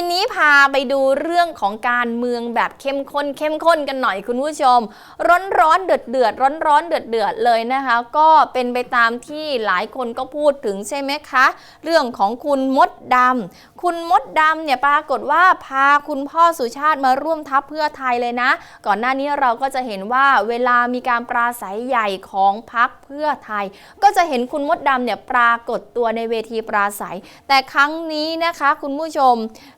ทีนี้พาไปดูเรื่องของการเมืองแบบเข้มข้นเข้มข้นกันหน่อยคุณผู้ชม ร้อนร้อนเดือดเดือดร้อนร้อนเดือดเดือดเลยนะคะ ก็เป็นไปตามที่หลายคนก็พูดถึงใช่ไหมคะ เรื่องของคุณมดดำคุณมดดำเนี่ยปรากฏว่าพาคุณพ่อสุชาติมาร่วมทัพเพื่อไทยเลยนะ ก่อนหน้านี้เราก็จะเห็นว่าเวลามีการปราศัยใหญ่ของพักเพื่อไทย ก็จะเห็นคุณมดดำเนี่ยปรากฏตัวในเวทีปราศัย แต่ครั้งนี้นะคะคุณผู้ชม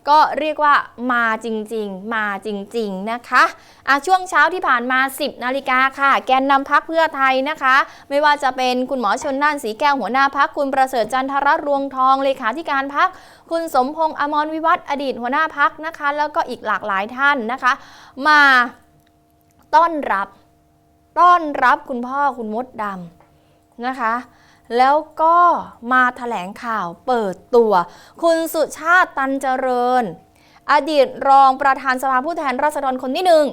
ก็ก็เรียกว่ามาจริงๆ มาจริงๆนะคะอะช่วงเช้าที่ผ่านมา 10นาฬิกาค่ะ แกนนำพักเพื่อไทยนะคะ ไม่ว่าจะเป็นคุณหมอชนน่านสีแก้วหัวหน้าพักคุณประเสริฐจันทรรวงทองเลขาธิการพักคุณสมพงษ์อมรวิวัฒน์อดีตหัวหน้าพักนะคะ แล้วก็อีกหลากหลายท่านนะคะ มาต้อนรับ ต้อนรับคุณพ่อคุณมดดำนะคะ แล้วก็มาถแถลงข่าวเปิดตัว คุณสุชาติตันเจริญ อดีตรองประธานสภาผู้แทนราษฎรคนที่หนึ่ง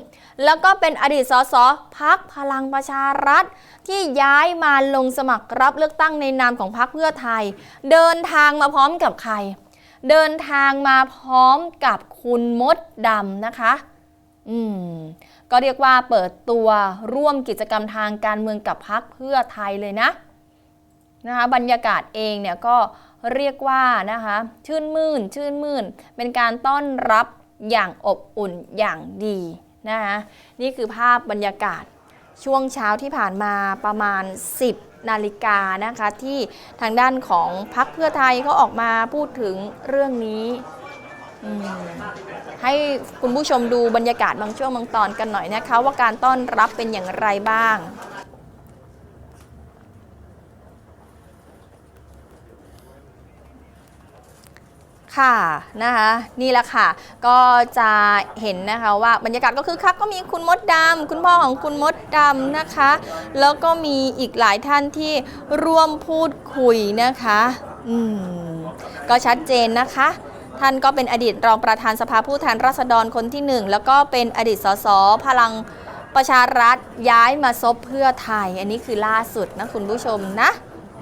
แล้วก็เป็นอดีตสสพักพลังประชารัฐ ที่ย้ายมาลงสมัครรับเลือกตั้งในนามของพรรคเพื่อไทย เดินทางมาพร้อมกับใคร เดินทางมาพร้อมกับคุณมดดำนะคะอืมก็เรียกว่าเปิดตัวร่วมกิจกรรมทางการเมืองกับพรรคเพื่อไทยเลยนะ นะคะบรรยากาศเองเนี่ยก็เรียกว่านะคะชื่นมื่นชื่นมื่น เป็นการต้อนรับอย่างอบอุ่นอย่างดีนะคะนี่คือภาพบรรยากาศช่วงเช้าที่ผ่านมาประมาณ 10 นาฬิกานะคะที่ทางด้านของพรรคเพื่อไทยเขาออกมาพูดถึงเรื่องนี้ ให้คุณผู้ชมดูบรรยากาศบางช่วงบางตอนกันหน่อยนะคะ ว่าการต้อนรับเป็นอย่างไรบ้าง ค่ะนะคะนี่แหละค่ะ ก็จะเห็นนะคะว่าบรรยากาศก็คือคักก็มีคุณมดดำคุณพ่อของคุณมดดำนะคะ แล้วก็มีอีกหลายท่านที่ร่วมพูดคุยนะคะอืมก็ชัดเจนนะคะ ท่านก็เป็นอดีตรองประธานสภาผู้แทนราษฎรคนที่หนึ่งแล้วก็เป็นอดีตสสพลังประชารัฐย้ายมาซบเพื่อไทย อันนี้คือล่าสุดนะคุณผู้ชมนะ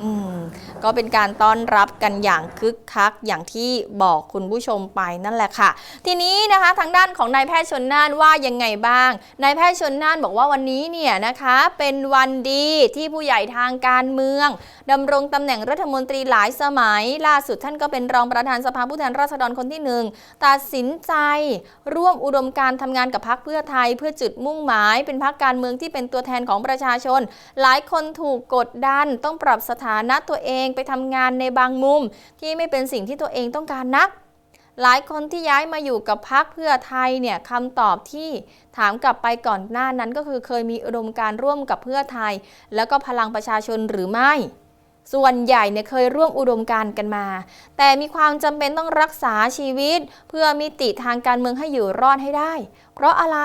อืมก็เป็นการต้อนรับกันอย่างคึกคักอย่างที่บอกคุณผู้ชมไปนั่นแหละค่ะ ทีนี้นะคะทางด้านของนายแพทย์ชนน่านว่ายังไงบ้างนายแพทย์ชนน่านบอกว่าวันนี้เนี่ยนะคะเป็นวันดีที่ผู้ใหญ่ทางการเมืองดำรงตำแหน่งรัฐมนตรีหลายสมัย ล่าสุดท่านก็เป็นรองประธานสภาผู้แทนราษฎรคนที่หนึ่งตัดสินใจ ร่วมอุดมการทำงานกับพรรคเพื่อไทย เพื่อจุดมุ่งหมาย เป็นพรรคการเมืองที่เป็นตัวแทนของประชาชน หลายคนถูกกดดันต้องปรับสถานะตัวเองไปทำงานในบางมุม ที่ไม่เป็นสิ่งที่ตัวเองต้องการนัก หลายคนที่ย้ายมาอยู่กับพักเพื่อไทยเนี่ยคำตอบที่ถามกลับไปก่อนหน้านั้นก็คือเคยมีอุดมการร่วมกับเพื่อไทย แล้วก็พลังประชาชนหรือไม่ส่วนใหญ่เนี่ยเคยร่วมอุดมการกันมา แต่มีความจำเป็นต้องรักษาชีวิต เพื่อมิติทางการเมืองให้อยู่รอดให้ได้ เพราะอะไร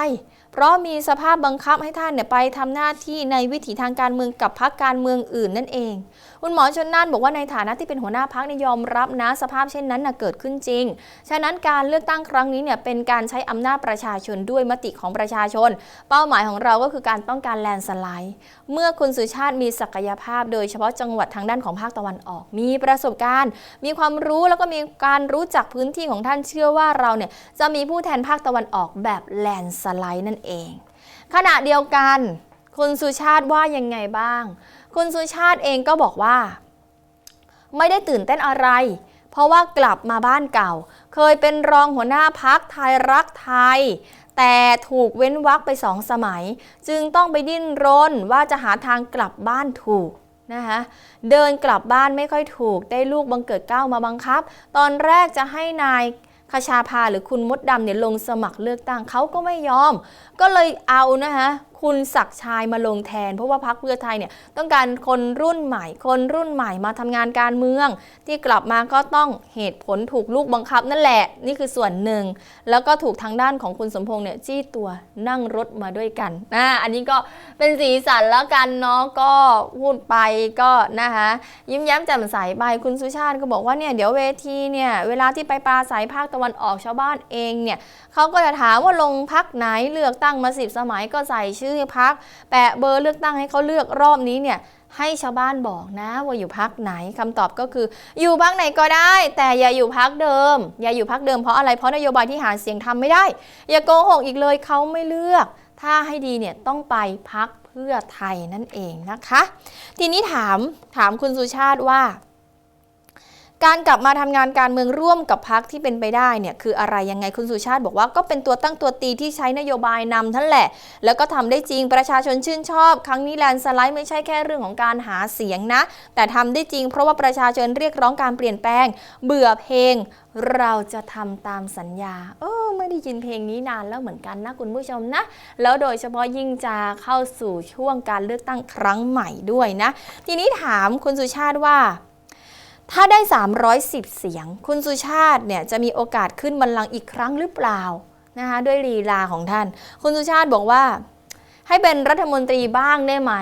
เพราะมีสภาพบังคับให้ท่านเนี่ยไปทำหน้าที่ในวิถีทางการเมืองกับพรรคการเมืองอื่นนั่นเอง คุณหมอชนน่านบอกว่าในฐานะที่เป็นหัวหน้าพักนยอมรับนะสภาพเช่นนั้นนะเกิดขึ้นจริง ฉะนั้นการเลือกตั้งครั้งนี้เนี่ยเป็นการใช้อำนาจประชาชนด้วยมติของประชาชน เป้าหมายของเราก็คือการต้องการแลนสไลด์ เมื่อคุณสุชาติมีศักยภาพ โดยเฉพาะจังหวัดทางด้านของภาคตะวันออก มีประสบการณ์ มีความรู้แล้วก็มีการรู้จักพื้นที่ของท่านเชื่อว่าเราเนี่ยจะมีผู้แทนภาคตะวันออกแบบแลนสไลด์นั่นเอง ขณะเดียวกัน คุณสุชาติว่ายังไงบ้าง คุณสุชาติเองก็บอกว่า ไม่ได้ตื่นเต้นอะไร เพราะว่ากลับมาบ้านเก่า เคยเป็นรองหัวหน้าพักไทยรักไทย แต่ถูกเว้นวรรคไปสองสมัย จึงต้องไปดิ้นรนว่าจะหาทางกลับบ้านถูกนะคะเดินกลับบ้านไม่ค่อยถูก ได้ลูกบังเกิดเก้ามาบังคับ ตอนแรกจะให้นายคชาภาหรือคุณมดดำเนี่ยลงสมัครเลือกตั้งเขาก็ไม่ยอม ก็เลยเอานะคะ คุณศักชายมาลงแทน เพราะว่าพรรคเพื่อไทยเนี่ยต้องการคนรุ่นใหม่ คนรุ่นใหม่มาทำงานการเมือง ที่กลับมาก็ต้องเหตุผลถูกลูกบังคับนั่นแหละ นี่คือส่วนหนึ่ง แล้วก็ถูกทางด้านของคุณสมพงษ์เนี่ยจี้ตัวนั่งรถมาด้วยกันอ่าอันนี้ก็เป็นสีสันแล้วกันเนาะก็พูดไปก็นะคะยิ้มแย้มแจ่มใสไปคุณสุชาติก็บอกว่าเนี่ยเดี๋ยวเวทีเนี่ยเวลาที่ไปปราศัยภาคตะวันออกชาวบ้านเองเนี่ยเขาก็จะถามว่าลงพักไหนเลือกตั้งมาสิบสมัยก็ใส่ชื่อพักแปะเบอร์เลือกตั้งให้เขาเลือกรอบนี้เนี่ยให้ชาวบ้านบอกนะว่าอยู่พักไหนคำตอบก็คือ อยู่พักไหนก็ได้ แต่อย่าอยู่พักเดิม อย่าอยู่พักเดิมเพราะอะไรเพราะนโยบายที่หาเสียงทำไม่ได้ อย่าโกหกอีกเลยเขาไม่เลือก ถ้าให้ดีเนี่ยต้องไปพักเพื่อไทยนั่นเองนะคะ ทีนี้ถามถามคุณสุชาติว่า การกลับมาทำงานการเมืองร่วมกับพักที่เป็นไปได้เนี่ยคืออะไรยังไงคุณสุชาติบอกว่าก็เป็นตัวตั้งตัวตีที่ใช้นโยบายนำท่านแหละ แล้วก็ทำได้จริงประชาชนชื่นชอบ ครั้งนี้แลนด์สไลด์ไม่ใช่แค่เรื่องของการหาเสียงนะ แต่ทำได้จริงเพราะว่าประชาชนเรียกร้องการเปลี่ยนแปลง เบื่อเพลง เราจะทำตามสัญญา เออไม่ได้ยินเพลงนี้นานแล้วเหมือนกันนะคุณผู้ชมนะ แล้วโดยเฉพาะยิ่งจะเข้าสู่ช่วงการเลือกตั้งครั้งใหม่ด้วยนะ ทีนี้ถามคุณสุชาติว่า ถ้าได้ 310 เสียง คุณสุชาติเนี่ยจะมีโอกาสขึ้นบัลลังก์อีกครั้งหรือเปล่านะคะด้วยลีลาของท่าน คุณสุชาติบอกว่าให้เป็นรัฐมนตรีบ้างได้ไหม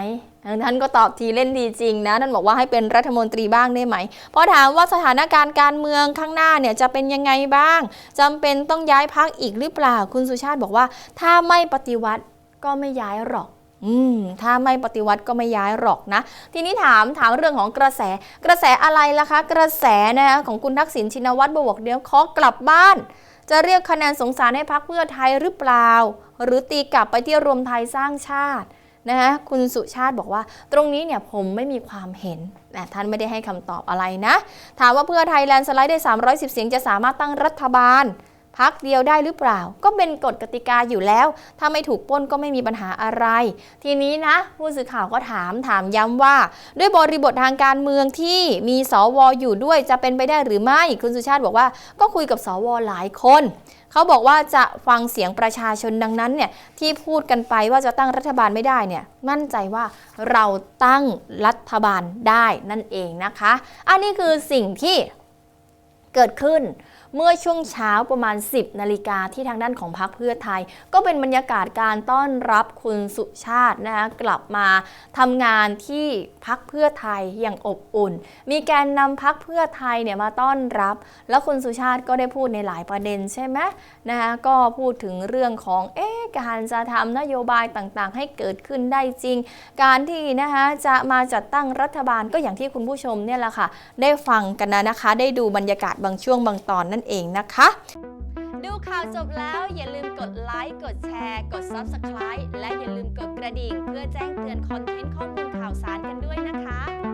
ท่านก็ตอบทีเล่นดีจริงนะท่านบอกว่าให้เป็นรัฐมนตรีบ้างได้ไหมพอถามว่าสถานการณ์การเมืองข้างหน้าเนี่ยจะเป็นยังไงบ้างจำเป็นต้องย้ายพักอีกหรือเปล่า คุณสุชาติบอกว่า ถ้าไม่ปฏิวัติก็ไม่ย้ายหรอก อืมถ้าไม่ปฏิวัติก็ไม่ย้ายหรอกนะ ทีนี้ถามถามเรื่องของกระแส กระแสอะไรล่ะคะ กระแสนะคะของคุณทักษิณชินวัตรบอกเดี๋ยวขอกลับบ้าน จะเรียกคะแนนสงสารให้พักเพื่อไทยหรือเปล่า หรือตีกลับไปที่รวมไทยสร้างชาตินะคะคุณสุชาติบอกว่า ตรงนี้เนี่ยผมไม่มีความเห็นแต่ท่านไม่ได้ให้คำตอบอะไรนะ ถามว่าเพื่อไทยแลนด์สไลด์ได้ 310 เสียงจะสามารถตั้งรัฐบาล พักเดียวได้หรือเปล่า ก็เป็นกฎกติกาอยู่แล้ว ถ้าไม่ถูกป้นก็ไม่มีปัญหาอะไร ทีนี้นะ ผู้สื่อข่าวก็ถามถามย้ำว่า ด้วยบริบททางการเมืองที่มีสวอยู่ด้วยจะเป็นไปได้หรือไม่คุณสุชาติบอกว่าก็คุยกับสวหลายคนเขาบอกว่าจะฟังเสียงประชาชนดังนั้นเนี่ยที่พูดกันไปว่าจะตั้งรัฐบาลไม่ได้เนี่ยมั่นใจว่าเราตั้งรัฐบาลได้นั่นเองนะคะ อันนี้คือสิ่งที่เกิดขึ้น เมื่อช่วงเช้าประมาณ 10 นาฬิกาที่ทางด้านของพรรคเพื่อไทย ก็เป็นบรรยากาศการต้อนรับคุณสุชาตินะคะกลับมาทำงานที่พักเพื่อไทยอย่างอบอุ่น มีแกนนำพักเพื่อไทยเนี่ยมาต้อนรับ แล้วคุณสุชาติก็ได้พูดในหลายประเด็นใช่ไหมนะคะก็พูดถึงเรื่องของเอ๊ะการจะทำนโยบายต่างๆ ให้เกิดขึ้นได้จริง การที่นะคะจะมาจัดตั้งรัฐบาลก็อย่างที่คุณผู้ชมเนี่ยแหละค่ะ ได้ฟังกันนะนะคะ ได้ดูบรรยากาศบางช่วงบางตอนนั้นนั่นเองนะคะ ดูข่าวจบแล้วอย่าลืมกดไลค์ กดแชร์ กด Subscribe และอย่าลืมกดกระดิ่ง เพื่อแจ้งเตือนคอนเทนต์ข้อมูลข่าวสารกันด้วยนะคะ